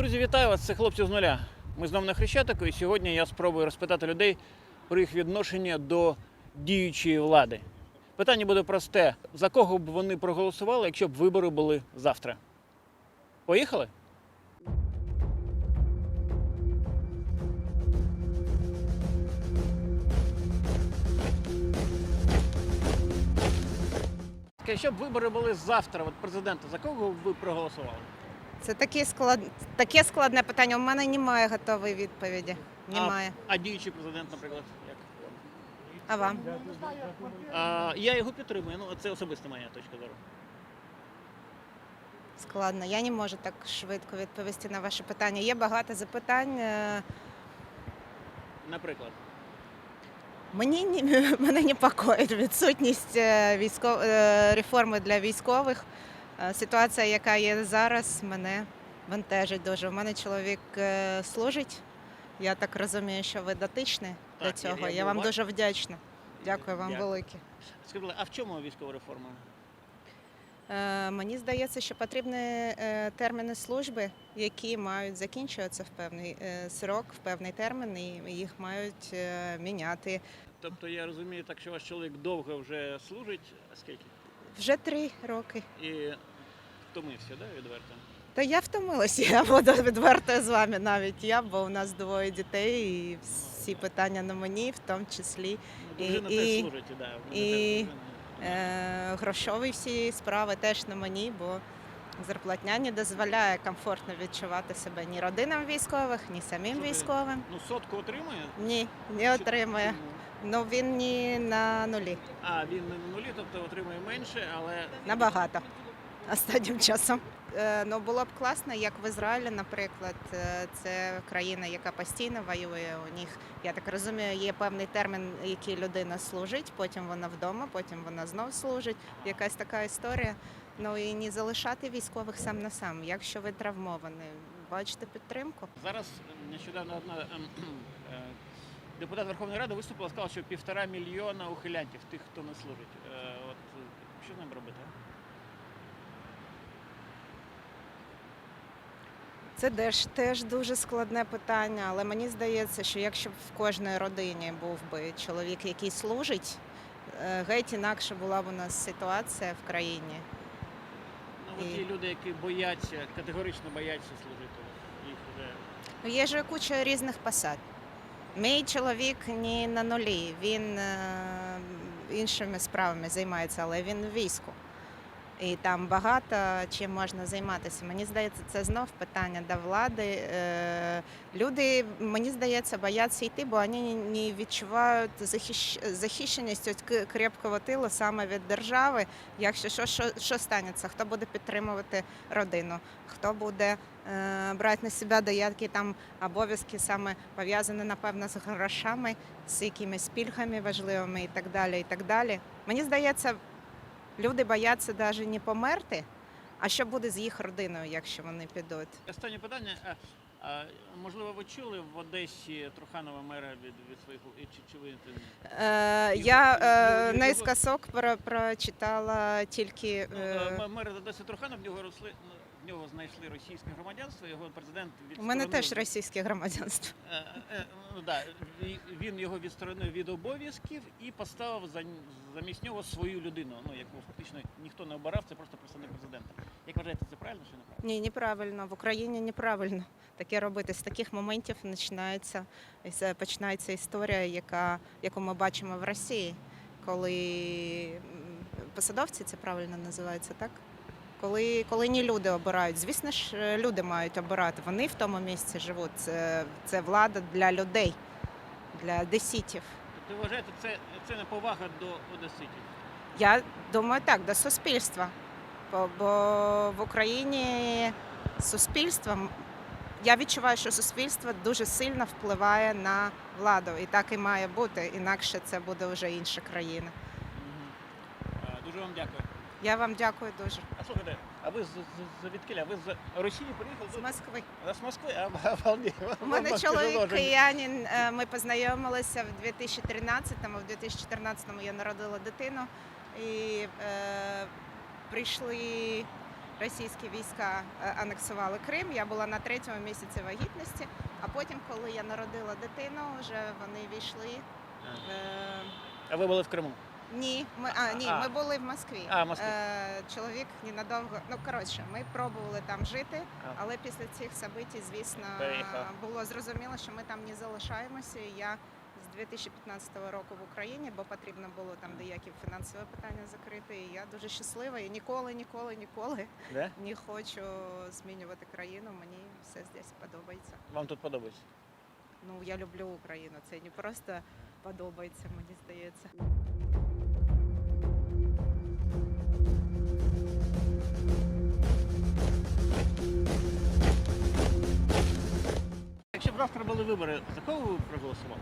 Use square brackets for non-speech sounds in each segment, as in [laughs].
Друзі, вітаю вас! Це хлопці з нуля. Ми знову на Хрещатику, і сьогодні я спробую розпитати людей про їх відношення до діючої влади. Питання буде просте: за кого б вони проголосували, якщо б вибори були завтра? Поїхали? Якщо б вибори були завтра, от президента, за кого б ви проголосували? Це таке, склад... таке складне питання. У мене немає готової відповіді. Немає. А діючий президент, наприклад, як? А вам? А, я його підтримую. Ну, це особиста моя точка зору. Складно. Я не можу так швидко відповісти на ваше питання. Є багато запитань. Е, Наприклад, Мені ні- [laughs] мене непокоїть відсутність е, військов... е, реформи для військових. Е, Ситуація, яка є зараз, мене бентежить дуже. У мене чоловік е, служить. Я так розумію, що ви дотичні до цього. я Я вам дуже вдячна. Дякую вам велике. скажіть, а в чому військова реформа? Е, Мені здається, що потрібні терміни служби, які мають закінчуватися в певний срок, в певний термін, і їх мають міняти. Тобто я розумію, так що ваш чоловік довго вже служить, а скільки? Вже три роки. І втомився, да, відверто? Та я втомилася, [laughs] я буду відвертою з вами навіть я, бо у нас двоє дітей, і всі питання на мені, в тому числі Ну, І- і- служить, да. і- е, грошові всі справи теж на мені, бо зарплатня не дозволяє комфортно відчувати себе ні родинам військових, ні самим Слухай, військовим. Ну, сотку отримує? Ні, не Чи- отримує. чому? Ну він не на нулі. А, він не на нулі, тобто отримує менше, але Набагато останнім часом. Е, Ну було б класно, як в Ізраїлі, наприклад, Е, це країна, яка постійно воює. У них, я так розумію, є певний термін, який людина служить, потім вона вдома, потім вона знов служить. Якась така історія. Ну і не залишати військових сам на сам. Якщо ви травмовані, бачите підтримку. Зараз нещодавно одна е, депутат Верховної Ради виступила, сказала, що півтора мільйона ухилянтів, тих, хто не служить. От що з ним робити? Це теж, теж дуже складне питання, але мені здається, що якщо б в кожній родині був би чоловік, який служить, е, геть інакше була б у нас ситуація в країні. Ну, І- є люди, які бояться, категорично бояться служити. Їх вже Ну, Є ж куча різних посад. Мій чоловік не на нулі, він е, іншими справами займається, але він в війську. І там багато чим можна займатися. Мені здається, це знов питання до влади. Е, Люди, мені здається, бояться йти, бо вони не відчувають захищ... захищеність крепкого тилу саме від держави. Якщо що, що, що станеться, хто буде підтримувати родину, хто буде е, брати на себе деякі там обов'язки, саме пов'язані, напевно, з грошами, з якимись пільгами важливими і так далі. І так далі. Мені здається, люди бояться навіть не померти, а що буде з їх родиною, якщо вони підуть. Останнє питання. Можливо, ви чули в Одесі Труханова мера від, від своїх чи, чи ви? Е, я е, його- наискосок про, прочитала тільки. Ну, Е, е, мер Одеси Труханов в нього росли в нього знайшли російське громадянство. Його президент у мене теж російське громадянство. Е, е, ну, да, він його відсторонив від обов'язків і поставив за, замість нього свою людину. Ну, яку фактично ніхто не обирав, це просто представник президента. Як вважаєте, це правильно чи неправильно? Ні, неправильно. В Україні неправильно таке робити. З таких моментів починається починається історія, яка яку ми бачимо в Росії, коли посадовці це правильно називається, так? Коли, коли не люди обирають, звісно ж, е, люди мають обирати. Вони в тому місці живуть. Це, це влада для людей, для десітів. Тобто ви вважаєте, це, це не повага до одеситів? Я думаю, так, до суспільства. Бо, бо в Україні суспільство, я відчуваю, що суспільство дуже сильно впливає на владу. І так і має бути, інакше це буде вже інша країна. Е, Дуже вам дякую. Я вам дякую дуже. А слухайте, а ви з, з, з звідкиля? Ви з Росії приїхали? З Москви. А з Москви? А, обалдеть. У мене чоловік киянин. е, Ми познайомилися в 2013-му. В 2014-му я народила дитину і е, прийшли російські війська е, анексували Крим. Я була на третьому місяці вагітності, а потім, коли я народила дитину, вже вони війшли. Е, А ви були в Криму? Ні, ми а ні, А. ми були в Москві. А, в Москві. Е, чоловік ненадовго. Ну коротше, ми пробували там жити, А. але після цих событий, звісно, Переїхав. було зрозуміло, що ми там не залишаємося. І Я з 2015 року в Україні, бо потрібно було там деякі фінансові питання закрити. І я дуже щаслива і ніколи, ніколи, ніколи Да? не хочу змінювати країну. Мені все здесь подобається. Вам тут подобається? Ну я люблю Україну. Це не просто подобається, мені здається. Завтра були вибори, за кого ви проголосували?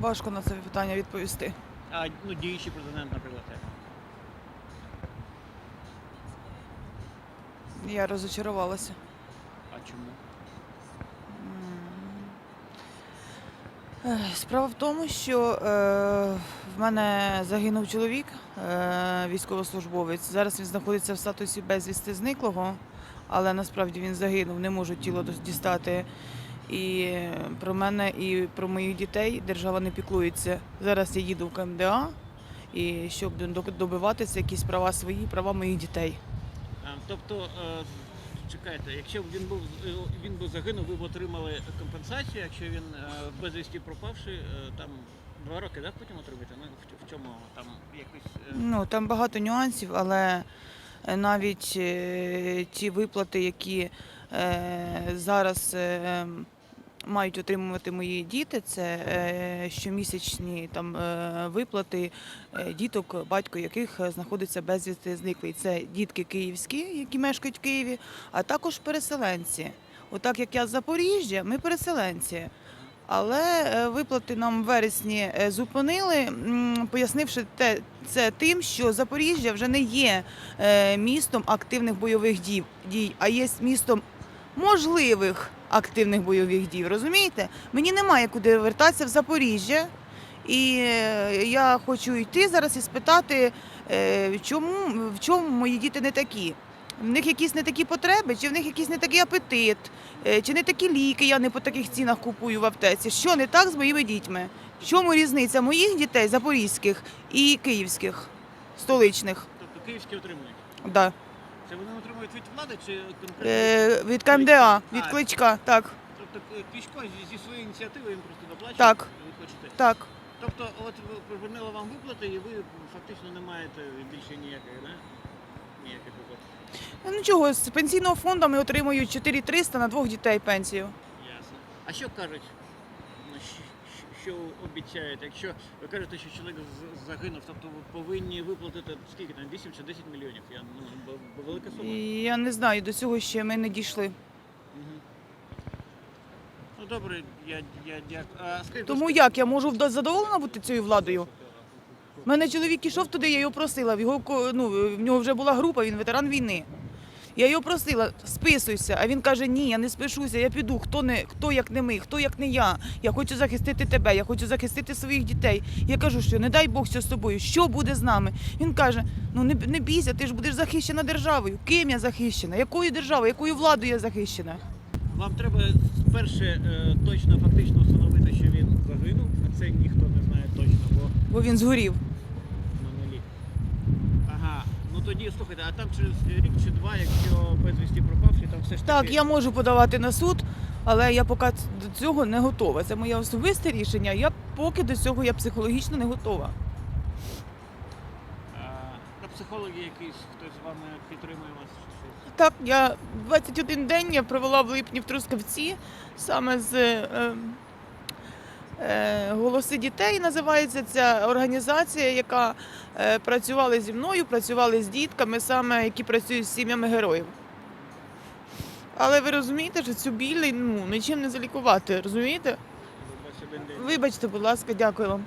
Важко на це питання відповісти. А ну, діючий президент, наприклад. як? Я розочарувалася. А чому? Справа в тому, що е, в мене загинув чоловік, е, військовослужбовець. Зараз він знаходиться в статусі безвісти зниклого, але насправді він загинув, не можуть тіло дістати. І е, про мене, і про моїх дітей держава не піклується. Зараз я їду в КМДА, і щоб добиватися якісь права свої, права моїх дітей. Тобто, е, чекайте, якщо б він був е, він би загинув, ви б отримали компенсацію, якщо він е, безвісті пропавши, е, там два роки, да, потім отримаєте? Ну, в, чому там якось. е, Ну там багато нюансів, але е, навіть е, ті виплати, які е, зараз е, мають отримувати мої діти, це е, щомісячні там е, виплати е, діток, батько яких е, знаходиться безвісти зниклий. Це дітки київські, які мешкають в Києві, а також переселенці. Отак як я з Запоріжжя, ми переселенці. Але е, виплати нам в вересні е, зупинили, пояснивши те, це тим, що Запоріжжя вже не є е, містом активних бойових дій, а є містом можливих активних бойових дій. Розумієте? Мені немає куди вертатися в Запоріжжя. І я хочу йти зараз і спитати, чому, в чому мої діти не такі. В них якісь не такі потреби, чи в них якийсь не такий апетит, Е, чи не такі ліки я не по таких цінах купую в аптеці. Що не так з моїми дітьми? В чому різниця моїх дітей, запорізьких і київських, столичних? Тобто київські отримують. Да. Це вони отримують від влади чи конкретно? Е, від КМДА, від А. кличка, так, Тобто Кличко зі, своєї ініціативи він просто доплачує? Так. Ви хочете? так. Тобто, от припинили вам виплати, і ви фактично не маєте більше ніяких, да? Ніяких виплат. Ну чого, з пенсійного фонду ми отримують 4300 на двох дітей пенсію. Ясно. А що кажуть? Ну, щ- Що обіцяють? Якщо ви кажете, що чоловік з- загинув, тобто ви повинні виплатити скільки там 8 чи 10 мільйонів? Я ну б- б- велика сума. І я не знаю, до цього ще ми не дійшли. Мгм. Ну добре, я, я дякую. А скажіть, Тому будь як я можу задоволена бути цією владою? У мене чоловік ішов туди, я його просила. В його ну, в нього вже була група, він ветеран війни. Я його просила, списуйся. А він каже: Ні, я не спишуся, я піду. Хто не хто як не ми, хто як не я. Я хочу захистити тебе, я хочу захистити своїх дітей. Я кажу, що не дай Бог що з тобою, що буде з нами. Він каже: Ну не, не бійся, ти ж будеш захищена державою. Ким я захищена? Якою державою, якою владою я захищена? Вам треба перше е, точно фактично встановити, що він загинув, а це ніхто не знає точно, бо Бо він згорів. на нулі. Ага, ну тоді слухайте, а там через рік чи два, якщо безвісті пропавши, там все ж таки. Так, я можу подавати на суд, але я поки до цього не готова. Це моє особисте рішення. Я поки до цього я психологічно не готова. А, а психологи якийсь, хтось з вами підтримує вас? щось? Так, я 21 день я провела в липні в Трускавці саме з е, голоси дітей. Називається ця організація, яка е, працювала зі мною, працювали з дітками, саме які працюють з сім'ями героїв. Але ви розумієте, що цю біль ну, нічим не залікувати, розумієте? Ви 21 день. Вибачте, будь ласка, дякую вам.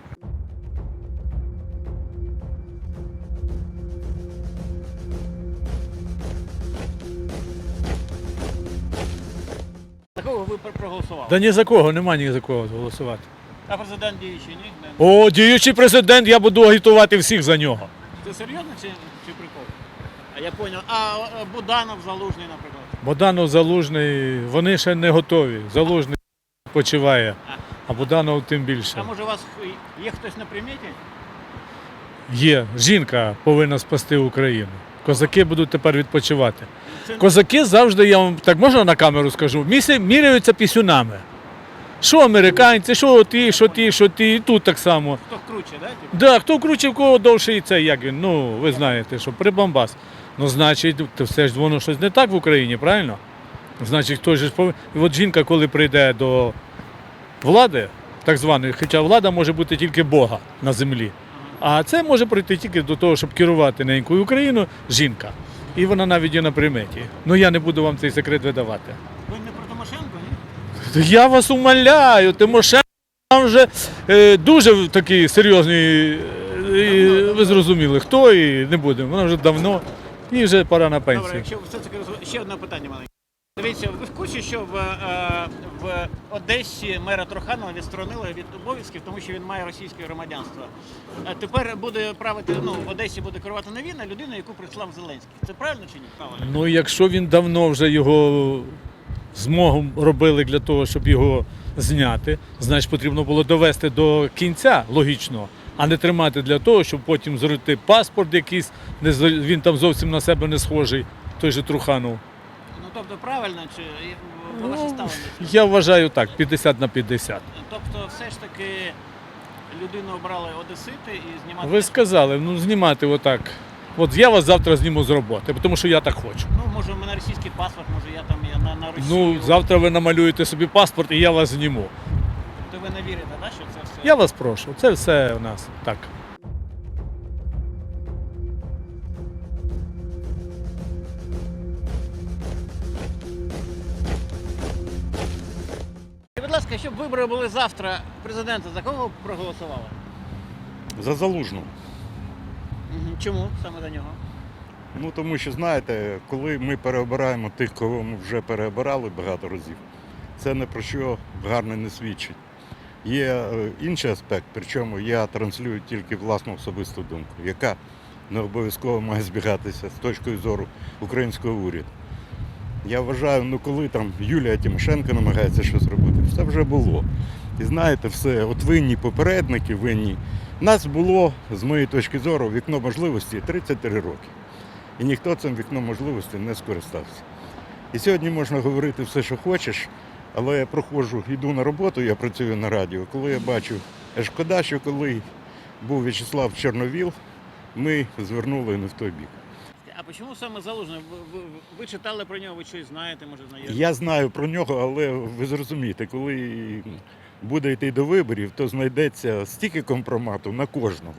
За кого ви проголосували? Да ні за кого, нема ні за кого голосувати. А президент діючий, ні? Не. О, діючий президент, я буду агітувати всіх за нього. Це серйозно чи, чи прикол? А я поняв. А е, Буданов залужний, наприклад. Боданов Залужний, вони ще не готові. Залужний почиває, а Боданов тим більше. А може у вас є хтось на приміті? Є. Жінка повинна спасти Україну. Козаки будуть тепер відпочивати. Це Козаки завжди, я вам так можна на камеру скажу, місі- міряються пісюнами. Що американці, що ті, що ті, що ті, і тут так само. хто круче, да? типу? Да, хто круче, в кого довше і це, як він. Ну, ви знаєте, що прибамбас. Ну, значить, то все ж воно щось не так в Україні, правильно? Значить, хтось же ж повинен. І от жінка, коли прийде до влади, так званої, хоча влада може бути тільки Бога на землі. А це може прийти тільки до того, щоб керувати ненькою Україною жінка. І вона навіть є на приметі. Ну я не буду вам цей секрет видавати. Ви не про Тимошенко, ні? Я вас умоляю, Тимошенко там вже е, дуже такий серйозний, е, і ви зрозуміли, хто і не будемо. Вона вже давно, і вже пора на Добре, пенсію. якщо все це роз- ще одне питання маленьке. Дивіться, ви в курсі, що в, е, в Одесі мера Троханова відсторонили від обов'язків, тому що він має російське громадянство. А тепер буде правити, ну, в Одесі буде керувати не він, а людина, яку прислав Зеленський. Це правильно чи ні? Правильно. Ну, якщо він давно вже його змогу робили для того, щоб його зняти, значить потрібно було довести до кінця логічного, а не тримати для того, щоб потім зробити паспорт якийсь, він там зовсім на себе не схожий, той же Труханов. Ну тобто правильно чи е, Ну, ваше ставлення? Я вважаю так, 50 на 50. Тобто, все ж таки людину обрали одесити і знімати. Ви сказали, ну знімати отак. От я вас завтра зніму з роботи, тому що я так хочу. Ну, може, у мене російський паспорт, може я там я на, на Росію. Ну, завтра ви намалюєте собі паспорт і я вас зніму. То ви не вірите, да, що це все? Я вас прошу, це все у нас так. І, Будь ласка, щоб вибори були завтра президента, за кого б проголосували? За залужну. Чому саме за нього? Ну тому що знаєте, коли ми переобираємо тих, кого ми вже переобирали багато разів, це не про що гарне не свідчить. Є е, інший аспект, причому я транслюю тільки власну особисту думку, яка не обов'язково має збігатися з точкою зору українського уряду. Я вважаю, ну коли там Юлія Тимошенко намагається щось робити, все вже було. І знаєте, все, от винні попередники, винні. Нас було, з моєї точки зору, вікно можливості 33 роки. І ніхто цим вікном можливості не скористався. І сьогодні можна говорити все, що хочеш, але я проходжу, йду на роботу, я працюю на радіо. Коли я бачу, е, шкода, що коли був В'ячеслав Чорновіл, ми звернули не в той бік. А чому саме залужний? Ви, ви, читали про нього, ви щось знаєте, може знайомі? Я знаю про нього, але ви зрозумієте, коли буде йти до виборів, то знайдеться стільки компромату на кожного.